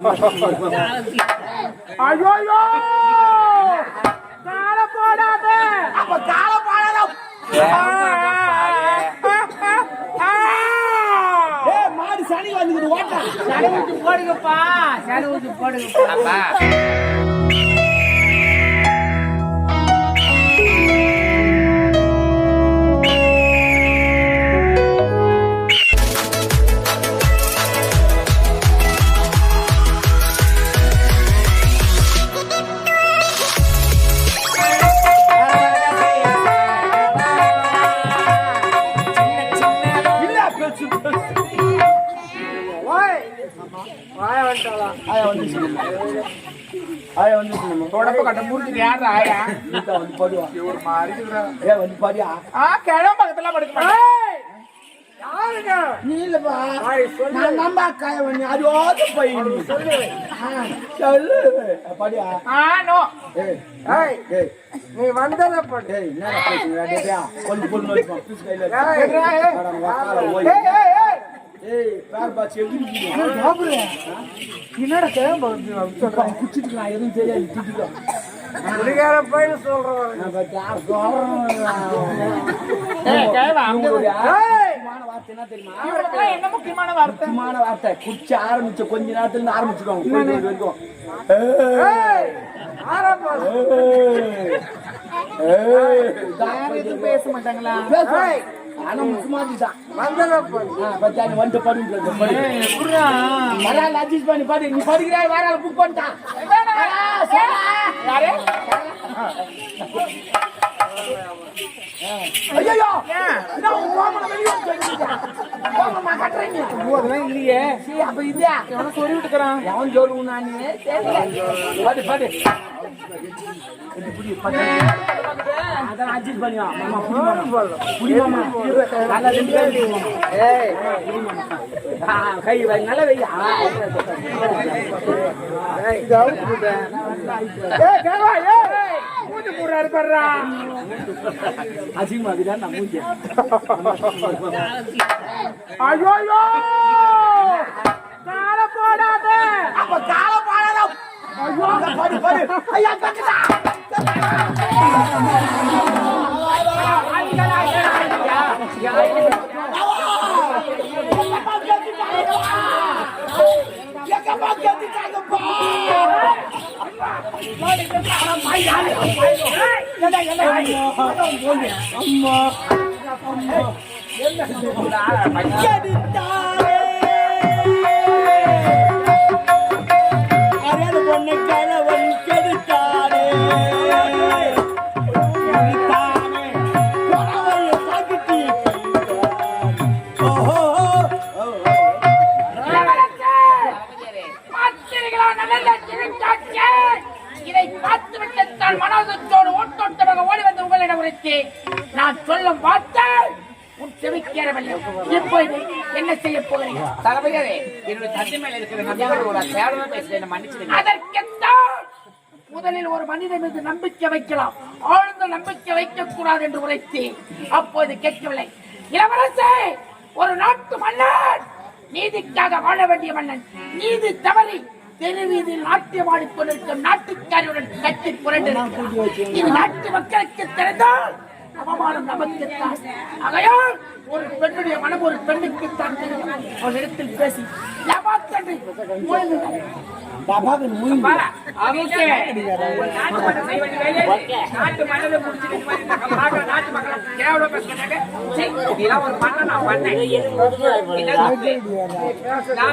ஐயோ! ஐயோ கால போடாத! அப்ப கால ஏய் மாடு சனி வந்துக்குது ஓட்டா. சடை ஊத்தி போடுங்கப்பா சடை ஊத்தி போடுங்கப்பா. நீ வந்து அது ஓது போய் சொல்லு. சொல்லு. பாடியா? Ah no. ஏய் ஏய் ஏய். நீ வந்தத படு. ஏய் என்ன பேசுறா? டேயா கொஞ்சம் பொண்ணு வச்சுமா பீஸ் கையில ஏய், ஏய், ஏய். என்னடா குடிச்சிட்டு நான் எதுவும் தெரியாது திட்டுக்கோ குடிகார பையன் முக்கியமான வார்த்தை வார்த்தை? குடிச்சு ஆரம்பிச்ச கொஞ்ச நேரத்துல இருந்து ஆரம்பிச்சுக்கோங்க பேச மாட்டாங்களா? ஆனா முக்கியமானதுதான். வந்தத படு ஆ, பாத்தியா, நீ வந்துட்டு படுன்றது, படு. ஏய், எப்படிடா? வரால adjust பண்ணி படு. நீ படுக்கிறாய், வரால book பண்ணிட்டான். வந்து அதெல்லாம் இல்லையே அப்ப இதா? எவனோ சொல்லி விட்டுக்கிறான் எவன் சொல்லுவோம் நானு? தெரியல. படு, படு. இது புடி, படு. அதான் adjust பண்ணியா? மாமா, புடி மாமா. புடி மாமா. நல்லா ரெண்டு பேரும் புடி மாமா. ஏய் ஆ, கை வை, நல்லா வை. ஆ, ஏய், கேவா, ஏய், மூஞ்சி போடுறாரு பாருடா. அசிங்கமா இருக்குதா நான் மூஞ்சி ஐயோ. காலை போடாத. அப்ப கால பாடலாம் படு படு. ஐயா கட்டுடா அறியாத பொண்ணை கணவன் கெடுத்தானே. கெடுத்தானே. ஓஹோ, இதை பார்த்துவிட்டு தான் மனோதத்தோடு ஓட்டோட்டமாக ஓடி வந்து உங்களிடம் உரைத்தேன். நான் சொல்லும் பார்த்தேன் இப்போது என்ன செய்ய போகிறீங்க? தளபதியாரே என்னுடைய தந்தை மேல இருக்கிற நம்பிக்கை ஒரு தேவையா பேசுறேன் மன்னிச்சிடுங்க. அதற்குத்தான் முதலில் ஒரு மனிதன் மீது நம்பிக்கை வைக்கலாம். ஆழ்ந்த நம்பிக்கை வைக்க கூடாது என்று உரைத்தேன். அப்போது கேட்கவில்லை. இளவரசே ஒரு நாட்டு மன்னன். நீதிக்காக வாழ வேண்டிய மன்னன். நீதி தவறி தெருவீதியில் நாட்டியம் ஆடிக்கொண்டிருக்கும் நாட்டுக்காரியுடன் கட்டி புரண்டு இது நாட்டு மக்களுக்கு தெரிந்தால் அவமானம் நமக்குத்தான் ஆகையால் ஒரு பெண்ணுடைய மனம் ஒரு பெண்ணுக்குத்தான் தெரியும். அவளிடத்தில் பேசி ஒரு நாட்டு மன்னர் செய்ய வேண்டிய வேலையை நாட்டு மன்னரை முடிச்சுட்டு இந்த மாதிரி இந்த பார்க்கிற நாட்டு மக்களை கேவலமா பேசுறாங்க. சீ, இதெல்லாம் ஒரு மன்னன் நான்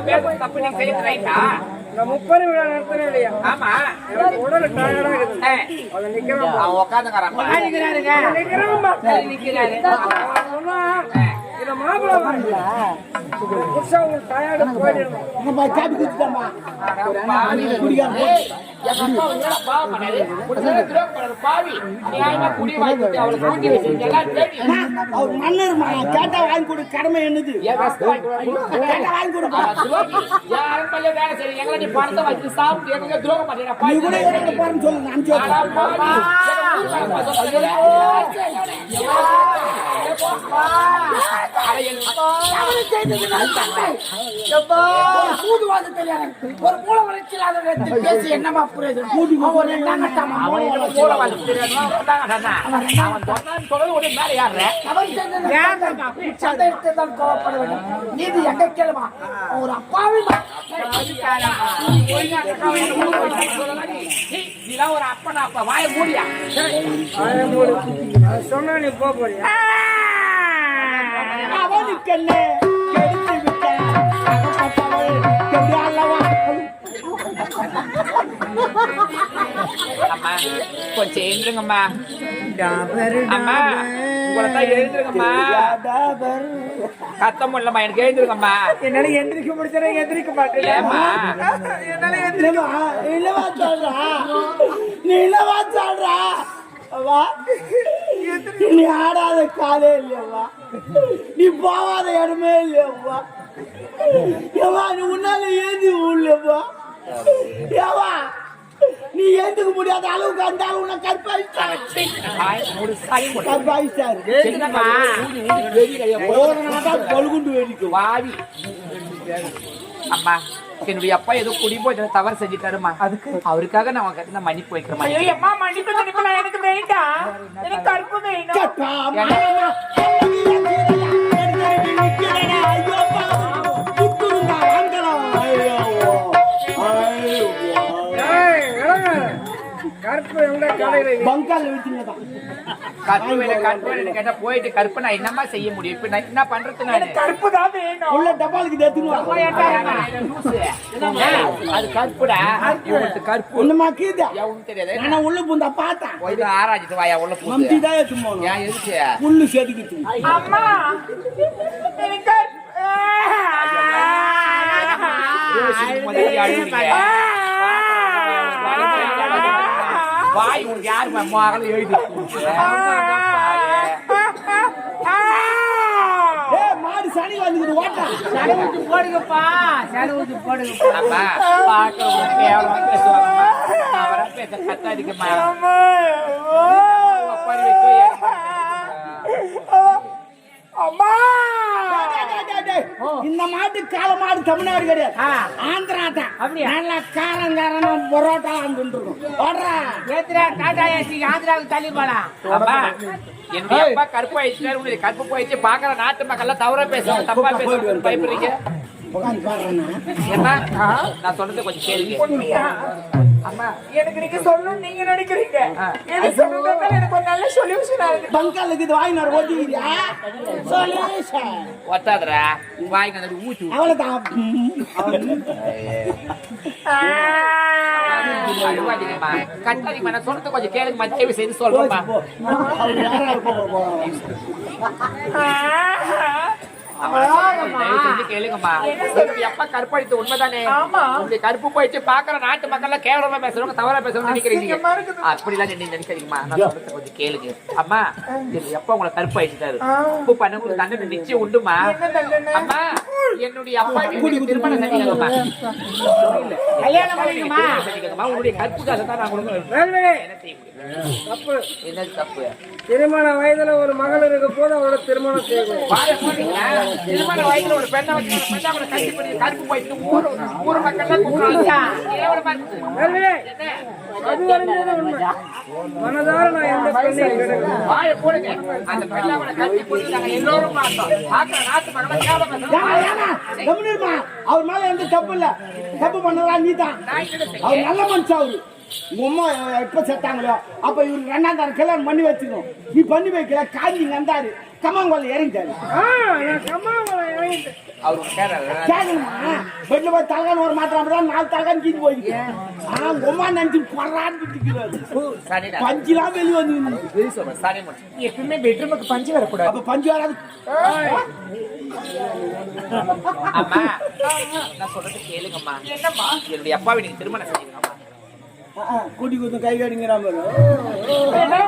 பேசுறது தப்பு நீங்க செய்யறது ரைட்டா? இந்த முப்பது விழா நடத்தினேன் இல்லையா? ஆமா. எனக்கு உடல் டயர்டா இருக்குது. ஏ, அதை நிக்கிறேன் அவன் உட்காந்துக்கிறான் பாரு. நிக்கிறேன். சரி, நிக்கிறாரு. தெரியும். அவர் மன்னர்மா கேட்டா வாங்கி கொடு கடமை என்னது. கேட்டா வாங்கி கொடுப்பா வேலை செய்யல. எங்களை நீ பணத்தை வச்சு சாப்பிட்டு எங்களுக்கு துரோகம் பண்ணிடுற நீ பாவி. ஒரு மூல வளர்ச்சி இல்லாத பேசி என்னமா புரியுது ஒரு. அவன் மேல. சந்தேகத்தை தான் கோவப்பட வேண்டும் நீதி எங்க கேளுமா ஒரு அப்பாவி நீ, நீலாம் ஒரு அப்பனா அப்பா வாயை மூடியா அவனுக்கு என்ன கெடுத்து விட்டேன். அகப்பட்டவள் அல்லவா அம்மா கொஞ்சம் எழுந்துருங்கம்மா அம்மா உங்களை தான் எழுந்துருங்கம்மா. கத்த முடியலம்மா எனக்கு எழுந்துருங்கம்மா என்னால எந்திரிக்க முடிச்சா எந்திரிக்க மாட்டேன். என்னால இல்லவா இல்லவா சொல்றா. நீ இல்லவா சொல்றா. வா நீ ஆடாத காலே இல்லையவா நீ போவாத இடமே இல்லையவா ஏவா நீ உன்னால ஏந்தி உள்ளவா ஏவா நீ ஏந்துக்க முடியாத அளவுக்கு அந்த அளவு உன்னை கற்பாயிட்டாரு மூடு. கற்பாயிட்டாரு என்னம்மா? ஊதி, ஊதி, வெளியில ஏன் போ- ஒரு நாள் கொழுகுண்டு வேடிக்கும் வாவி அம்மா என்னுடைய அப்பா ஏதோ குடி போய் தவறு செஞ்சுட்டாருமா அதுக்கு? அவருக்காக நான் உங்க கிட்ட மன்னிப்பு வைக்கிறேன் ஐயோ அம்மா மன்னிப்பு நான் எனக்கு வேண்டாம். எனக்கு கருப்பு பங்கால கற்பு கற்பு வேலை கேட்டா போயிட்டு கற்பு நான் என்னம்மா செய்ய முடியும்? இப்ப நான் என்ன பண்றது நானு? கருப்பு தான் உள்ள டபாலுக்கு தேத்துருவா அது கற்புடா. இவனுக்கு கற்பு. ஒண்ணுமா கீதா? எவனும் தெரியாது. நான் உள்ள புந்தா பார்த்தேன் போய் ஆராய்ச்சிட்டு வாயா உள்ள தான் ஏத்து போனோம் ஏன் எதுக்கு? புல்லு செதுக்கிட்டு அம்மா எனக்கு. வாய் உனக்கு யாரு மகன் எழுதி ஏ மாடு சனி வந்துக்குது ஓட்டா. போடுங்கப்பா. செலவுக்கு போடுங்கப்பா. பாக்குறவங்க கேவலமா பேசுவாங்கம்மா. அவரா பேச கத்தாதிக்கம்மா உட்கார வச்சு அம்மா இந்த மாட்டு கால மாடு தமிழ்நாடு கிடையாது. ஆந்திரா தான்? நல்லா காரங்காரமா பரோட்டா வந்துருக்கும் ஓடுறா ஏத்துறா டாடா ஏசி ஆந்திராவுக்கு தள்ளி போலாம் அம்மா என்னுடைய அப்பா கருப்பு ஆயிடுச்சு கருப்பு போயிடுச்சு. பாக்குற நாட்டு மக்கள் எல்லாம் தவறா பேசுவாங்க தப்பா பேசுவாங்க பயப்படுறீங்க. நான் சொல்றது கொஞ்சம் அம்மா எனக்கு நீங்க சொல்லணும் நீங்க நினைக்கிறீங்க. எது சொல்லுங்க எனக்கு ஒரு நல்ல சொல்யூஷன் ஆகுது பங்காலுக்கு இது வாங்கி நான் ஓட்டிக்கிறியா? ஊத்து. அவ்வளவுதான் அழுவாதீங்கம்மா கட்டாதீங்கம்மா நான் சொல்றது கொஞ்சம் கேளுங்கம்மா தயவு செய்து சொல்றேம்மா. கேளுங்கம்மா. என்னுடைய அப்பா கருப்படித்து உண்மைதானே? ஆமா. உங்களுடைய கருப்பு போயிடுச்சு. பாக்குற நாட்டு மக்கள் எல்லாம் கேவலமா பேசுறவங்க தவறா பேசுறவங்க நினைக்கிறீங்க. அப்படிலாம் நீங்க நினைக்கிறீங்கம்மா நான் சொல்றது கொஞ்சம் கேளுங்க. அம்மா எப்ப உங்களை கருப்பு ஆயிடுச்சாரு உப்பு பண்ண உங்களுக்கு தண்டனை நிச்சயம் உண்டுமா? அம்மா என்னுடைய அப்பா திருமணம் செஞ்சுக்கங்கம்மா கல்யாணம் பண்ணிக்கமா? உங்களுடைய கற்புக்காக தான் நான் என்ன செய்ய முடியும்? தப்பு. திருமண வயதுல ஒரு மகள் இருக்க போது அவரோட திருமணம் செய்யணும். திருமண வயதுல ஒரு பெண்ணை வச்சு பெண்ணை அவரை கட்டி பண்ணி கருப்பு போயிட்டு ஊரு ஊர் மக்கள் எல்லாம் கூப்பிடுறாங்க. கேவலமா இருக்குது. என்ன? அது வரைஞ்சது உண்மை மனதார நான் எந்த பெண்ணையும் கிடையாது வாயை போடுங்க. அந்த பெண்ணை அவரை கட்டி போட்டு நாங்க எல்லோரும் பார்த்தோம். பார்க்கிற நாட்டு மக்கள் கேவலமா ஏமா, ஏமா, கம்முனு இருமா. அவர் மேல எந்த தப்பு இல்ல தப்பு பண்ணதா நீ தான் அவர் நல்ல மனுஷன் அவரு உங்க அம்மா எப்ப செத்தாங்களோ அப்ப இவருக்கு ரெண்டாம் தரம் கல்யாணம் பண்ணி வச்சுக்கணும் நீ பண்ணி வைக்கல காஞ்சி நந்தாரு கம்மங்கோல இறங்கிட்டாரு. பெட்ல போய் தலகான் ஒரு மாத்திரம் தான் நாலு தலகான் கீழ் போயிருக்கு. ஆனா அம்மா நினைச்சு. பஞ்சுலாம் வெளியே வந்து. எப்பவுமே பெட்ரூமுக்கு பஞ்சு வரக்கூடாது. அப்ப பஞ்சு வராது. அம்மா நான் சொல்றது கேளுங்கம்மா. என்னம்மா? என்னுடைய அப்பாவை நீங்க திருமணம் செஞ்சுக்கங்கம்மா. கூட்டி குத்து கை காடிங்கிறா மாதிரி என்னால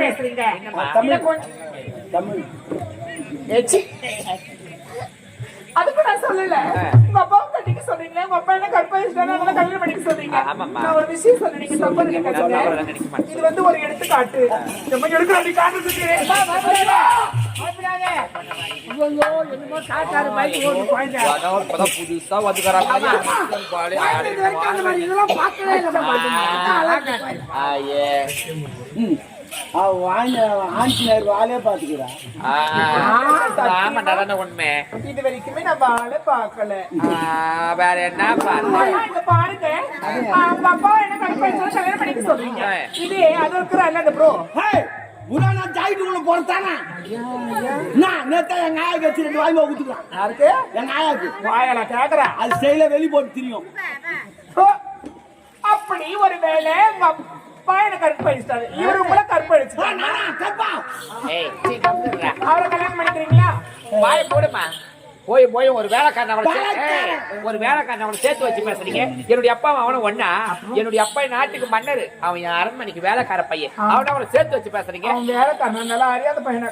பேசுறீங்க தமிழ் அதுக்கு நான் சொல்லல. உங்க அப்பாவை கட்டிக்க சொன்னீங்க உங்க அப்பா என்ன கற்பழிச்சிட்டாரு அதனால கல்யாணம் பண்ணிக்க சொல்றீங்க ஆமாம்மா. நான் ஒரு விஷயம் சொன்னேன் நீங்க தப்பா நினைக்க. இது வந்து ஒரு எடுத்துக்காட்டு. நம்ம எடுக்கிற அப்படி காட்டுறதுக்கு. புதுசா வந்துக்கிறாங்க. பாலு, ஆடு, இதெல்லாம் பார்க்கவே இல்லை ஆயே. ம். அவன் வாங்கி ஆஞ்சினார் வாலே பாத்துக்கிறா ஆ, ஆமாண்டா, அதானே உண்மை. இது வரைக்குமே நான் ஆளை பார்க்கல. ஆ, வேற என்ன பாருங்க. அப்பா என்ன கற்பழிச்சாலும் கல்யாணம் பண்ணிக்க சொல்றீங்க. இது அது இருக்கிற அந்த ப்ரோ ஹே புராணா ஜாயிட்டுக்குள்ள போறதானா நான் நேத்தா எங்க ஆயாக்கு வச்சு ரெண்டு வாங்கி ஊத்துக்கலாம். யாருக்கு? எங்க ஆயாக்கு. வாயால கேக்குறா. அது செயல வெளி போட்டு தெரியும். அப்படி ஒரு என்ன கற்பழிச்சிட்டாரு இவரு உங்களை கற்பழிச்சிட்டாரு நானா கப்பா ஏய், சீ, வந்துடுறா. அவரை கல்யாணம் பண்ணிக்கிறீங்களா? வாயை போடுமா? போய் போய் ஒரு வேலைக்காரன் ஒரு வேலைக்காரன் அவனை சேர்த்து வச்சு பேசுறீங்க. என்னுடைய அப்பா அவனும் ஒண்ணா என்னுடைய அப்பா நாட்டுக்கு மன்னர். அவன் என் அரண்மனைக்கு வேலைக்கார பையன். அவனை அவனை சேர்த்து வச்சு பேசுறீங்க. அறியாத பையனா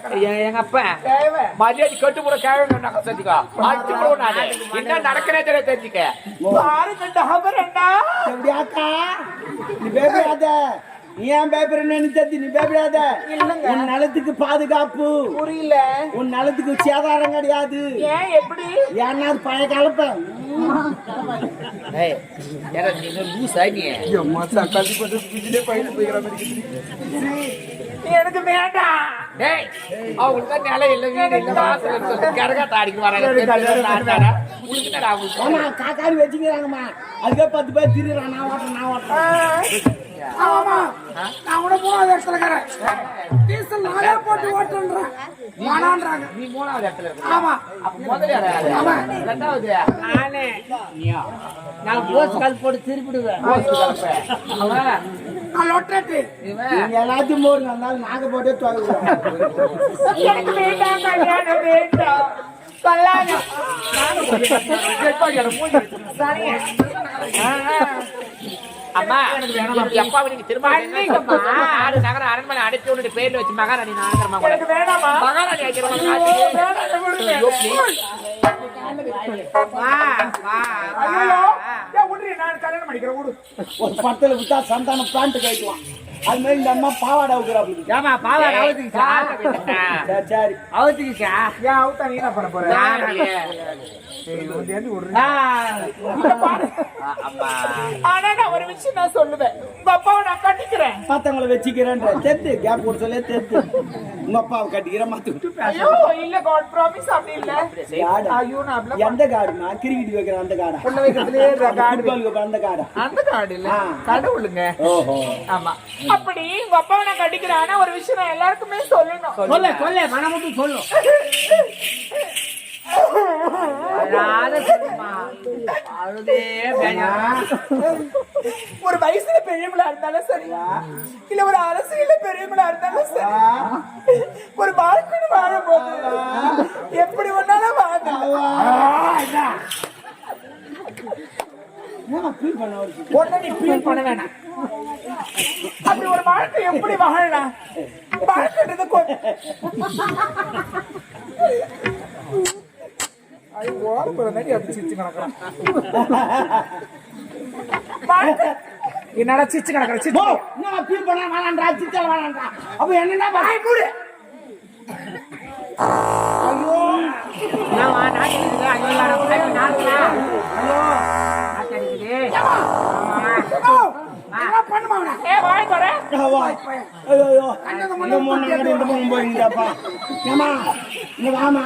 எங்க அப்பா தேவை. மரியாதை கட்டு கூட கேள்வி தெரிஞ்சுக்கோ அடிச்சு கூட நானு என்ன நடக்கிறே தெரிய தெரிஞ்சுக்க. நீ ஏன் பயப்படுறன்னு தெரிஞ்சு நீ பயப்படாத. இல்லங்க. உன் நலத்துக்கு பாதுகாப்பு. புரியல. உன் நலத்துக்கு சேதாரம் கிடையாது. ஏன்? எப்படி? ஏன்னா அது பழைய காலப்ப. ஏய் ஏடா நீ நீ எனக்கு வேண்டாம். டேய் அவங்களுக்கு தான் இல்ல வீடு இல்ல வாசல் இல்ல வராங்க அவங்களுக்கு? காக்காரி வச்சுக்கிறாங்கம்மா. அதுக்கே பத்து பேர் திரிறான் நான் ஓட்டுறேன் நான் ஓட்டுறேன். ஆமா நான் கூட மூணாவது இடத்துல இருக்கிறேன். டீசல் நானே போட்டு ஓட்டுன்றேன் வேணான்றாங்க நீ மூணாவது இடத்துல இருக்க ஆமா. அப்ப முதல்ல? ரெண்டாவது நானே. நான் போஸ்ட் கால் போட்டு திருப்பிடுவேன். நான் லொட்டேட்டு இவன். நீங்க எல்லாத்தையும் போடுங்க இருந்தாலும் நாங்க போட்டே துவங்குறோம் எனக்கு வேண்டாம் கல்யாணம் வேண்டாம். சொல்லாத சரிங்க. அம்மா என்னுடைய அப்பாவை நீங்க திரும்ப. ஆறு நகர அரண்மனை அடைச்சு விட்டுட்டு பேர்ல வச்சு மகாராணி நாகரமா கூட. எனக்கு வேணாமா மகாராணி விடுறீ நான் கல்யாணம் பண்ணிக்கிறேன் ஒரு பத்துல விட்டா சந்தானம் பேண்ட் கட்டுவான் அது மாதிரி இந்த அம்மா பாவாடை வைக்கிறாப்புல ஏமா பாவா ஏய், சாப்பிட்டு போயிட்டா. சரி சரி. அவுத்துக்கிச்சா? ஏன் அவுத்தா நீ என்ன பண்ண போற? ஒரு விஷயம் நான் சொல்லுவேன். உங்க அப்பாவை நான் கட்டிக்கிறேன் மத்தவங்கள வச்சுக்கிறேன்ற தெத்து கேப் போட சொல்ல தெத்து. உங்க அப்பாவை கட்டிக்கிற மத்த விட்டு பேச ஐயோ இல்ல காட் ப்ராமிஸ் அப்படி இல்ல. காடு. ஐயோ நான் எந்த காடுமா கிரிக்கெட் வைக்கிற அந்த காடா? உள்ள வைக்கிறதுலயே காடு. அந்த காடா? அந்த காடு இல்ல. கடவுளுங்க. ஓஹோ. ஆமா. அப்படி உங்க அப்பாவை நான் கட்டிக்கிறேன் ஆனா ஒரு விஷயம் எல்லாருக்குமே சொல்லணும். சொல்ல. சொல்ல. மனம் மட்டும் சொல்லும் ஒரு வயசுல பெரியவங்களா இருந்தாலும் சரி இல்ல ஒரு அரசியல்ல பெரியவங்களா இருந்தாலும் சரி ஒரு வாழ்க்கைன்னு வாழும்போது எப்படி ஒன்னாலும் வாழலாம். ஒன்ன நீ ஃபீல் பண்ண வேணாம். அப்படி ஒரு வாழ்க்கை எப்படி வாழலாம் வாழ்க்கைன்றது ஐயோ, ஓரப்புற மாதிரி அப்படி சிரிச்சு கிடக்குறான். வாழ்க்கை என்னடா சிரிச்சு கிடக்குற? சிரிச்சு என்ன ஃபீல் பண்ண வேணான்றா சித்தல வேணான்றா அப்ப என்னடா பாய் மூடு. நான் வா, நாட்டு இருக்குது, அங்க வாய் தர வா ஐயோ இந்த மூணு நாடு இந்த மூணு போயிருந்தாப்பா ஏமா இங்க வாமா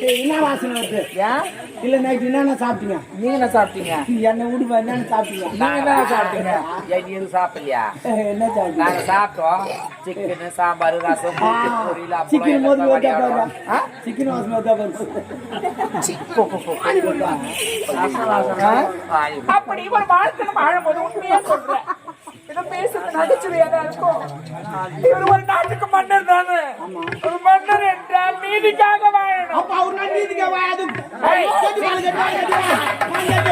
ஏய், என்ன வாசனை வருது ஏன் இல்ல நைட்டு என்னென்ன சாப்பிட்டீங்க நீங்க என்ன சாப்பிட்டீங்க என்ன என்னன்னு சாப்பிட்டீங்க நீங்க என்ன சாப்பிட்டீங்க எதுவும் சாப்பிடலையா ஏய், என்ன சாப்பிட்டீங்க நாங்க சாப்பிட்டோம் சிக்கன் சாம்பார் ரசம் பொரியல் சிக்கன் மோதி ஓட்டா சிக்கன் வாசனை ஓட்டா அப்படி ஒரு வாழ்க்கை வாழும்போது உண்மையா சொல்றேன் பேசுறது நகைச்சுவையா தான் இருக்கும். இவர் ஒரு நாட்டுக்கு மன்னர் தானே. ஒரு மன்னர் என்றால் நீதிக்காக வாழணும். அப்ப அவர் நன்றீதிக்க வாயாது ஏய், என்ன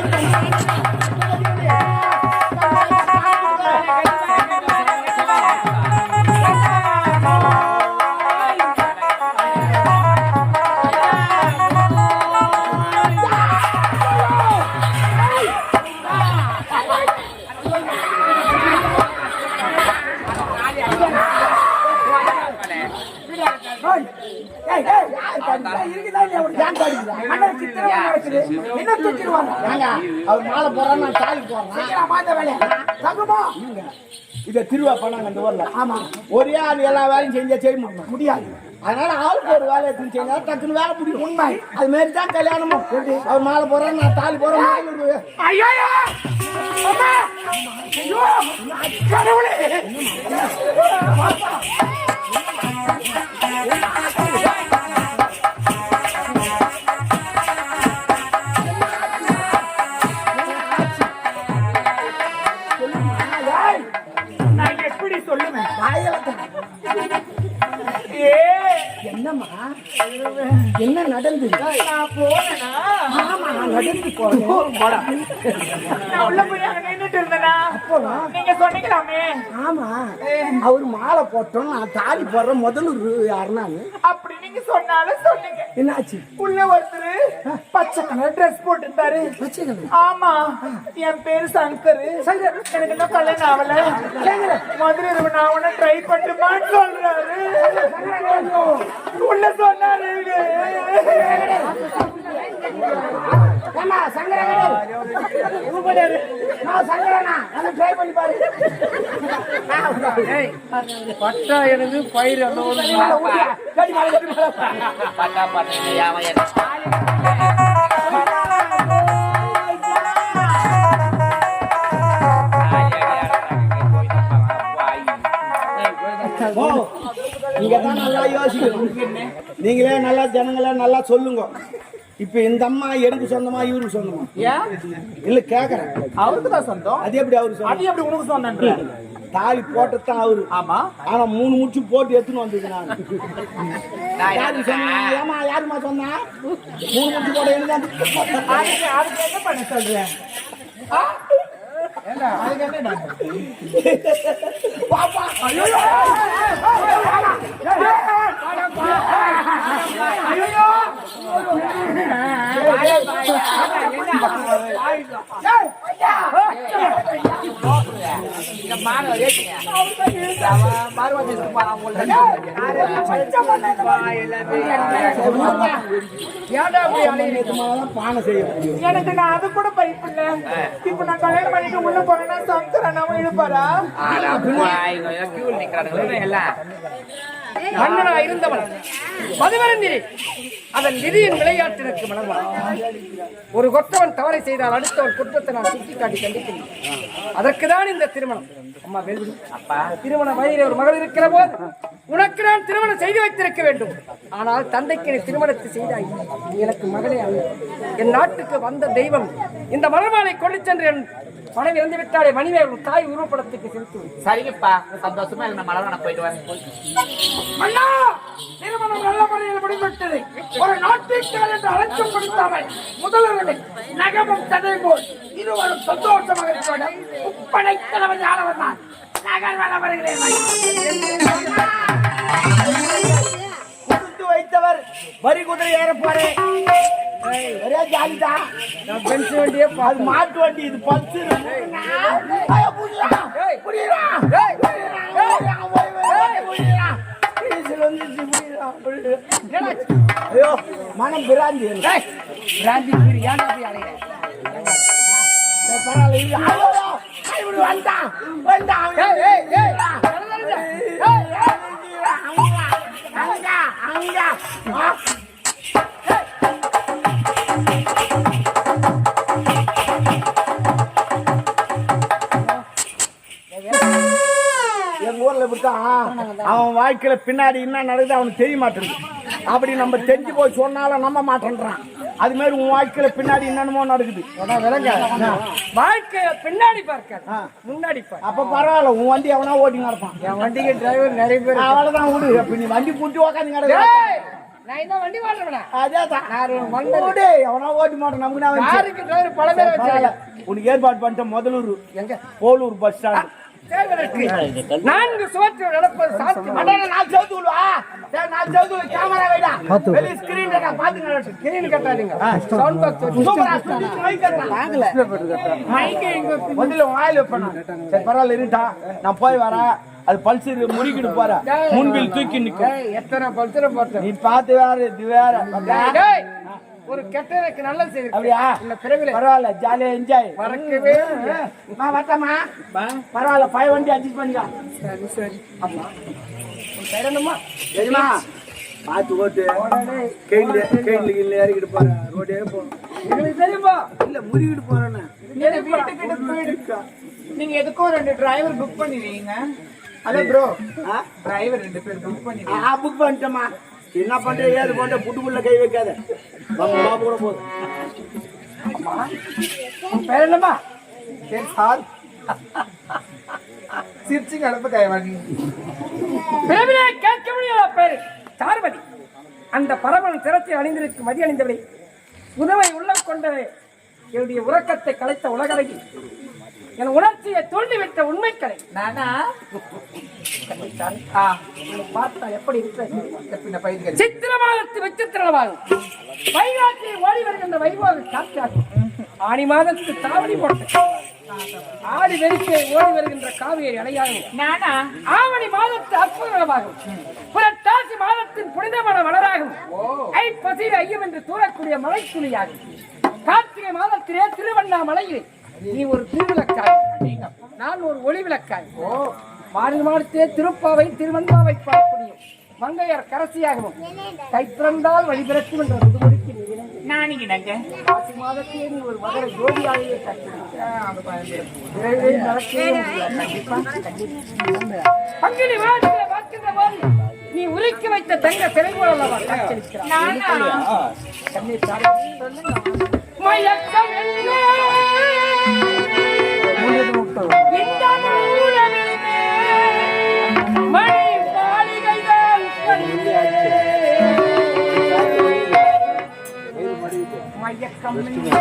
திருவா பண்ணாங்க அந்த ஊர்ல ஆமா. ஒரே ஆள் எல்லா வேலையும் செஞ்சா செய்ய முடியும் முடியாது. அதனால ஆளுக்கு ஒரு வேலையை எடுத்து செஞ்சா டக்குன்னு வேலை முடியும். உண்மை. அது மாதிரி தான் கல்யாணமும் அவர் மாலை போறேன் நான் தாலி போறேன் கடவுளே! என்ன நடந்து? நான் போனேனா? ஆமா நடந்து போறோம் நான் உள்ள போய் இருந்தேனா நீங்க சொன்னீங்களாமே? ஆமா. அவர் மாலை போட்டோம் நான் தாலி போடுறேன் முதல்ல யாருனான்னு அப்படி நீங்க சொன்னாலும் சொன்னீங்க. என்னாச்சு? உள்ள ஒருத்தர் பச்சை கலர் ட்ரெஸ் போட்டிருந்தாரு. ஆமா. என் பேரு சங்கர். எனக்கு இன்னும் கல்யாணம் ஆகல. மதுரை நான் உன்ன ட்ரை பண்ணுமான்னு சொல்றாரு. உள்ள சொன்னாரு பட்டா எனக்கு பயிர் அந்த. பட்டா பட்டா நீங்க தான் நல்லா யோசிக்கணும். நீங்களே நல்லா ஜனங்களே நல்லா சொல்லுங்க. இப்ப இந்த அம்மா எனக்கு சொந்தமா இவருக்கு சொந்தமா? இல்ல கேக்குறேன். அவருக்கு தான் சொந்தம். அது எப்படி அவரு சொந்தம்? அது எப்படி உனக்கு சொன்னன்ற தாலி போட்டதான் அவரு. ஆமா. ஆனா மூணு முடிச்சு போட்டு எடுத்துன்னு வந்தது நான். யாரு சொன்னா? ஏமா யாருமா சொன்னா? மூணு முடிச்சு போட எனக்கு அதுக்கு என்ன பண்ண சொல்றேன் ஐயோ, எனக்கு நான் அது கூட பயப்படல இப்ப நான் கல்யாணம் பண்ணிட்டு உள்ள போறேன்னா சங்கர் அண்ணாவும் இழுப்பாரா மன்னனா இருந்தவன். மதுவரந்திரி அதன் விதியின் விளையாட்டிற்கு மணர்வான் ஒரு கொற்றவன் தவறை செய்தால் அடுத்தவன் குற்றத்தை நான் சுட்டிக்காட்டி அதற்கு அதற்குதான் இந்த திருமணம். அம்மா வேல்விழி அப்பா திருமண வயதில் ஒரு மகள் இருக்கிற போது உனக்கு நான் திருமணம் செய்து வைத்திருக்க வேண்டும். ஆனால் தந்தைக்கு நீ திருமணத்தை செய்தாய். எனக்கு மகளே அல்ல. என் நாட்டுக்கு வந்த தெய்வம் இந்த மலர்மாலை கொண்டு சென்று என் மனைவி இறந்து விட்டாலே மணிவே ஒரு தாய் உருவப்படத்துக்கு செலுத்து சரிங்கப்பா. சந்தோஷமா இருந்த மலர்வன போயிட்டு வரேன் அண்ணா! திருமணம் நல்ல முறையில் முடிந்துவிட்டது. ஒரு நாட்டிற்கார் என்று அழைச்சம் கொடுத்தாமல் முதல்வர்களை நகமும் தடை போல் இருவரும் சந்தோஷமாக இருக்க உப்படை தலைவர் ஆனவர் நான் நகர் வருகிறேன் கொடுத்து வைத்தவர் வரி குதிரை ஏற போறேன். ஒரே ஜாலிதா நான் பென்ஸ் வண்டியே அது மாட்டு வண்டி இது பத்து ஐயோ மனம் பிராந்தி பிராந்தி அப்படி பரவாயில்ல, வந்தான், வந்தான், அங்க, அங்க, எங்க ஊர்ல இப்படித்தான். அவன் வாழ்க்கையில பின்னாடி என்ன நடக்குது அவனுக்கு தெரிய மாட்டேங்குது. அப்படி நம்ம தெரிஞ்சு போய் சொன்னாலும் நம்ப மாட்டேன்றான். அது மாதிரி உன் வாழ்க்கையில பின்னாடி என்னென்னமோ நடக்குது. விளங்க வாழ்க்கைய பின்னாடி பார்க்காது ஆ. முன்னாடி அப்ப பரவாயில்ல உன் வண்டி எவனா ஓட்டி நடப்பான். என் வண்டிக்கு டிரைவர் நிறைய பேர் அவ்வளவுதான் விடு அப்ப நீ வண்டி கூட்டி உக்காந்து கிடக்கு நான் என்ன வண்டி நான் எவனா ஓட்டி மாட்டோம் நமக்கு நான். யாருக்கு டிரைவர் பல பேர் பரவாயில்ல. வச்சிருக்கேன் உனக்கு ஏற்பாடு பண்ணிட்டேன் முதலூர். எங்க? போலூர் பஸ் ஸ்டாண்ட் நான்கு சுவற்றில் நடப்பது சாத்தியம். அண்ணா, நான். சரி, நான். கேமரா வைடா. வெளிய screen ல நான் பாத்துக்கிறேன். கிரீன் கட்டாதீங்க. சவுண்ட் பாக்ஸ் சூப்பரா, சுத்தி இங்க முதல்ல வாயில. சரி, பரவாயில்ல, இருட்டா. நான் போய் வரேன். அது பல்சர் முறுக்கிட்டு போற. முன்பில் தூக்கி நிக்கும். ஏய், எத்தனை பல்சரை பார்த்தேன்? நீ பார்த்து வேற இது வேற. டேய், ஒரு கெட்டதுக்கு நல்லது செய்து அப்படியா? இல்ல பிறவில. பரவாயில்ல ஜாலியா என்ஜாய் மறக்கவே. மா வரட்டாமா பரவாயில்ல ஃபைவ் வண்டி அட்ஜஸ்ட் பண்ணிக்கோ. சரி சரி. பேரணுமா சரிமா பார்த்து ஓட்டு. கேள்வி கேள்வி இல்லை இறக்கிட்டு போறேன் ரோடே போகணும் எங்களுக்கு தெரியுமா இல்ல முறிக்கிட்டு போறேன்னு. வீட்டுக்கிட்ட போயிடுக்கா நீங்க எதுக்கும் ரெண்டு டிரைவர் புக் பண்ணிடுவீங்க ஹலோ ப்ரோ டிரைவர் ரெண்டு பேர் புக் பண்ணிடுவீங்க ஆ புக் பண்ணிட்டேம்மா. என்ன பண்ற? ஏது பண்ற? புட்டுக்குள்ள கை வைக்காத. பாபு கூட போதும். பேர் என்னம்மா? சரி. சார் சிரிச்சு கலப்பு பிறவிலே கேட்க முடியாத பேரு சார்வதி அந்த பரவன் சிரத்தை அணிந்திருக்கும் மதி அணிந்தவளை. உணவை உள்ளம் கொண்டவே என்னுடைய உறக்கத்தை கலைத்த உலகழகி என் உணர்ச்சியை தூண்டிவிட்ட உண்மைக்கலை. நானா? ஆ, உன்னை பார்த்தா எப்படி பயிர்கள் சித்திரமாகத்து விசித்திரமாகும். வைகாட்டியை ஓடி வருகின்ற வைபவ காற்றாகும் ஆடி மாதத்து தாவணி போட்ட ஆடி வெறிக்கை ஓடி வருகின்ற காவியை அடையாகும் நானா? ஆவணி மாதத்து அற்புதமாகும். புரட்டாசி மாதத்தின் புனிதமான மலராகும். ஐப்பசியில் ஐயம் என்று தூரக்கூடிய மலைத்துளியாகும். கார்த்திகை மாதத்திலே திருவண்ணாமலையில் நீ ஒரு திருவிளக்காய் நான் ஒரு ஒளி விளக்காய் ஓ மாறி மாதத்திலே திருப்பாவை திருவண்ணாவை பார்க்கக்கூடியும் மங்கையர் கரசியாகவும். கை திறந்தால் வழிபிறக்கும் என்ற முதுமொழிக்கு. நானி இணங்க நீ ஒரு மகர ஜோதியாகவே வாரத்திலே பார்க்கின்ற போது நீ உருக்கி வைத்த தங்க சிலை போல அல்லவா. கண்ணீர் சாரி. மயக்கம் என்ன? இந்த மௌனம் என்ன? மணி மாளிகைதான் கண்ணே. மயக்கம் என்ன?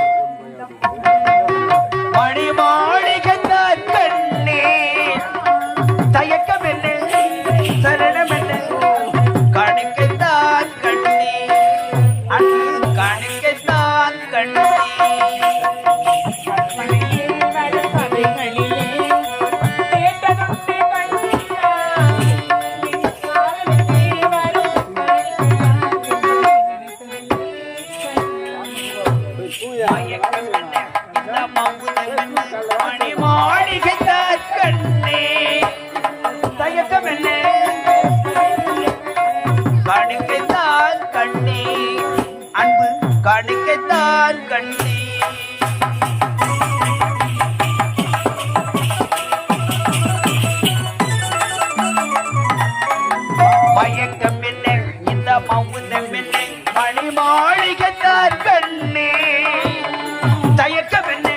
மயக்கம் என்ன இந்த மௌனம் என்ன மணி மாளிகைத்தார் கண்ணே தயக்கம் என்ன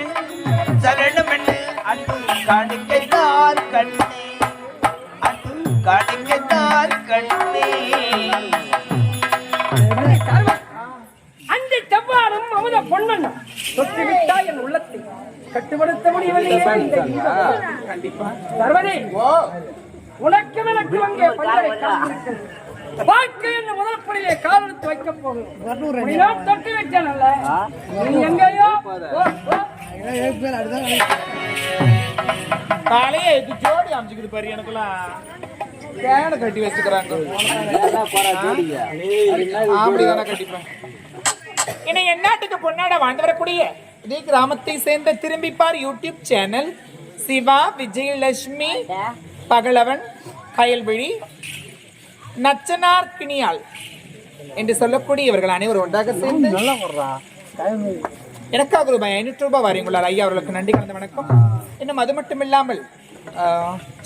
சரணம் என்ன அன்பு காணிக்கைத்தார் கண்ணே. அன்பு காணிக்கைத்தார் கண்ணே. அஞ்சு செவ்வாடும் அமுத பொன்னன் தொட்டு விட்டாய் என் உள்ளத்தை கட்டுப்படுத்த முடியவில்லை கண்டிப்பா. சர்வதே உனக்கும் எனக்கும் அங்கே பஞ்சரை காத்திருக்கிறது. வாழ்க்கை என்ற முதல் படியிலே காலெடுத்து வைக்க நான் தொட்டு வைக்கல நீ எங்கேயோ. காலையே இது ஜோடி அமைச்சுக்குது பாரு எனக்குலாம் கேன கட்டி வச்சுக்கிறாங்க. அப்படிதானே கட்டிப்பேன் இனி எந்நாட்டுக்கு பொன்னாட வாழ்ந்து வரக்கூடிய இதே கிராமத்தை சேர்ந்த திரும்பிப்பார் யூடியூப் சேனல் சிவா விஜயலட்சுமி பகலவன் கயல்விழி நச்சனார் கிணியாள் என்று சொல்லக்கூடிய இவர்கள் அனைவரும் ஒன்றாக சேர்ந்து எனக்காக ரூபாய் ஐநூற்று ரூபாய் வாரியுள்ளார் ஐயா அவர்களுக்கு நன்றி கலந்த வணக்கம். இன்னும் அது மட்டும் இல்லாமல்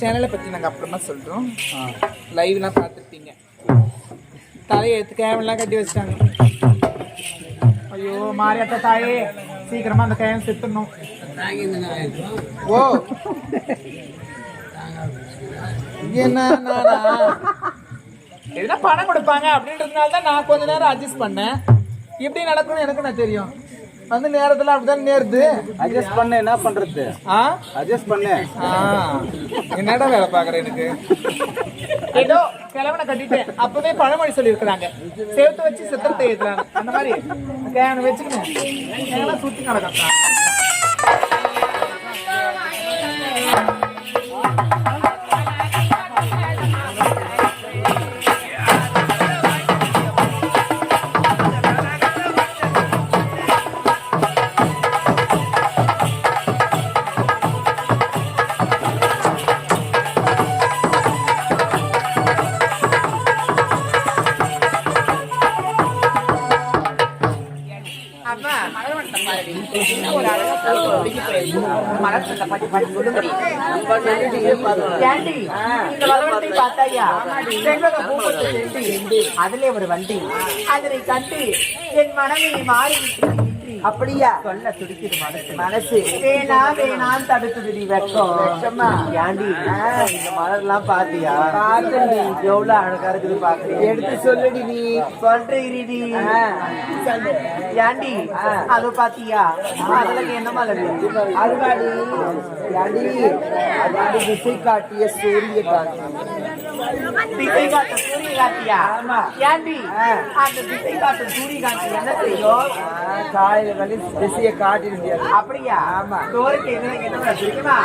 சேனலை பற்றி நாங்கள் அப்புறமா சொல்கிறோம் லைவ்லாம் பார்த்துருப்பீங்க. தலையை எடுத்து கேவெல்லாம் கட்டி வச்சிட்டாங்க. ஐயோ மாரியாத்தா தாயே சீக்கிரமா அந்த கேவன் செத்துடணும். ஓ. இது என்ன? எதுனா பணம் கொடுப்பாங்க அப்படின்றதுனால தான் நான் கொஞ்ச நேரம் அட்ஜஸ்ட் பண்ணேன். இப்படி நடக்கும்னு எனக்கு நான் தெரியும்? வந்து நேரத்துல அப்படிதான் நேருது. அட்ஜஸ்ட் பண்ண என்ன பண்றது? ஆ? அட்ஜஸ்ட் பண்ணு. ஆ, என்னடா வேலை பாக்குற எனக்கு? ஏதோ கிழவனை கட்டிட்டேன் அப்பவே பழமொழி சொல்லி இருக்கிறாங்க சேர்த்து வச்சு சித்திரத்தை ஏத்துறாங்க. அந்த மாதிரி. கேன எங்கெல்லாம் சுத்தி நடக்கும் அதிலே ஒரு வண்டி. அதனை கண்டு என் மனமே மாறி அப்படியா? சொல்ல துடிக்குது மனசு. மனசு. வேணா வேணாம் தடுக்குதுடி வெக்கம் வெக்கமா ஏண்டி? இந்த மலர்லாம் பாத்தியா? பாத்துடி எவ்வளவு அழகா இருக்குது பாக்குறீங்க எடுத்து சொல்லுடி நீ. சொல்றீடி ஏண்டி? அது பாத்தியா? அதுல என்ன மலர்? அருகாடி ஏண்டி? அதாவது திசை காட்டிய சூரிய காட்டி திசை காட்ட சூரிய காட்டியா ஆமா. ஏண்டி அந்த திசை காட்ட சூரிய காட்டி என்ன செய்யும் காலையில வந்து திசையை காட்டிருந்தியா அப்படியா ஆமா சோறுக்கு என்ன என்ன தெரியுமா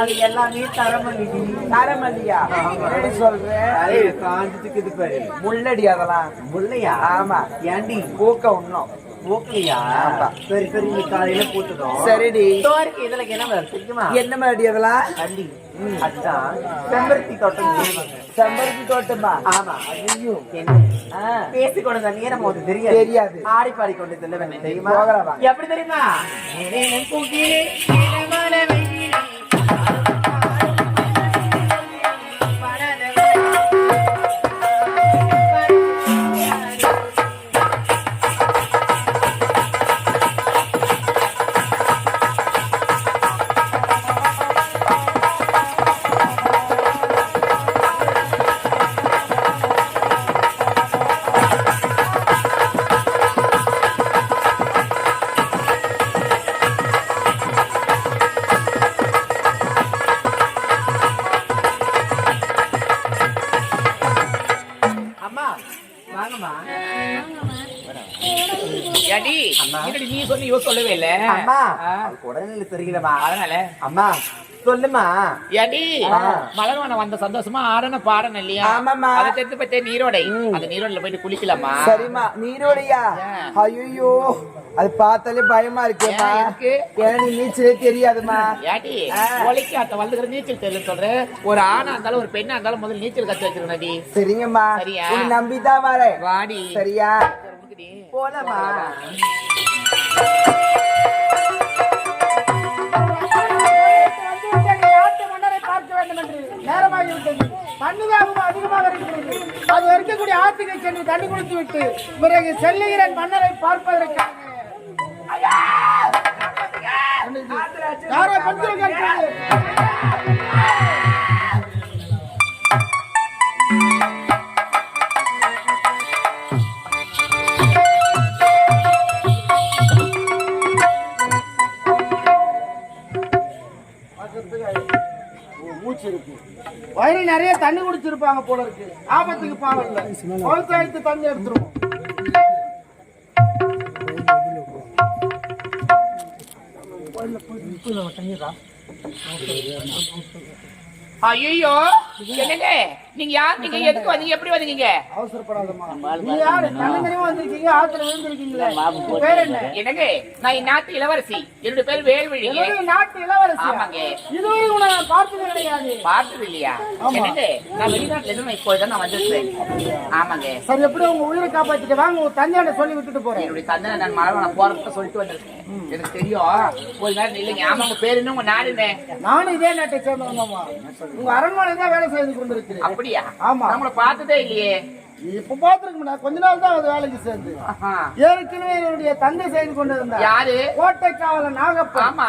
அது எல்லாமே தரமல்லி தரமல்லியா எப்படி சொல்றேன் காஞ்சிட்டு இது பாரு முள்ளடி அதெல்லாம் முள்ளையா ஆமா ஏண்டி பூக்க உண்ணும் பூக்கலையா சரி சரி நீ காலையில பூத்துடும் சரிடி. சோறுக்கு இதுல என்ன தெரியுமா? என்ன மாதிரி அதெல்லாம்? கண்டி செம்பருத்தி தோட்டம் செம்பருத்தி தோட்டமா? ஆமா. ஐயோ. என்ன பேசி கொண்டு நேரம் போது தெரியாது. தெரியாது. ஆடி பாடி கொண்டு செல்ல வேண்டும் தெரியுமா? எப்படி தெரியுமா சரியில்லம்மா அதனால அம்மா சொல்லுமா ஏடி மலர்வனம் வந்த சந்தோஷமா ஆடணும் பாடணும் இல்லையா? ஆமாம்மா. அதை தெரிந்து பத்தே நீரோடை. அந்த நீரோடையில போயிட்டு குளிக்கலாமா? சரிம்மா. நீரோடையா? ஐயோ அது பார்த்தாலே பயமா இருக்கேம்மா. ஏன் இருக்கு? ஏன்னா நீ நீச்சலே தெரியாதுமா ஏடி ஒலிக்காத்த வந்துக்கிற நீச்சல் தெரியல சொல்றேன் ஒரு ஆணா இருந்தாலும் ஒரு பெண்ணா இருந்தாலும் முதல்ல நீச்சல் கத்து வச்சிருக்கடி சரிங்கம்மா. சரியா? நம்பிதான் வரேன். வாடி. சரியா. போலமா பார்க்க வேண்டும் என்று அதிகமாக இருக்கிறது. அது இருக்கக்கூடிய ஆற்றுக்கு சென்று தண்ணி குடித்து விட்டு பிறகு செல்லுகிறேன் மன்னரை பார்ப்பதற்காக. யாரோ பஞ்சம் குடிச்சிருக்கு. வயிறு நிறைய தண்ணி குடிச்சிருப்பாங்க போல இருக்கு. ஆபத்துக்கு பாவம் இல்ல. குளத்தாயத்து தண்ணி எடுத்துருவோம். ஐயோ என்னங்க? நீங்க யார்? நீங்க எதுக்கு வந்தீங்க? எப்படி வந்தீங்க? என்னங்க? நான் இந்நாட்டு இளவரசி. என்னுடைய பேர் வேல்வழி நாட்டு இளவரசி ஆமாங்க. இதுவரை உன்னை நான் பார்த்தது கிடையாது. பார்த்தது இல்லையா? என்னங்க? நான் வெளிநாட்டுல இருந்து இப்போதான் நான் வந்திருக்கேன் ஆமாங்க. சரி எப்படி உங்க உயிரை காப்பாத்திட்டு வாங்க. உங்க தந்தையான சொல்லி விட்டுட்டு போறேன். என்னுடைய தந்தை நான் மழை போறதுக்கு சொல்லிட்டு வந்திருக்கேன். எனக்கு தெரியும். ஒரு நேரம் இல்லைங்க ஆமா உங்க பேரு என்ன? உங்க நாடு என்ன? நானும் இதே நாட்டை சேர்ந்தவங்கம்மா உங்க அரண்மனை தான் வேலை செய்து கொண்டிருக்கிறேன். அப்படியா? ஆமா. நம்மள பார்த்ததே இல்லையே. இப்ப பாத்துருக்கா கொஞ்ச நாள் தான் அது வேலைக்கு சேர்ந்து. ஏற்கனவே என்னுடைய தந்தை செய்து கொண்டிருந்தார். யாரு? கோட்டை காவலன் நாகப்பன். ஆமா.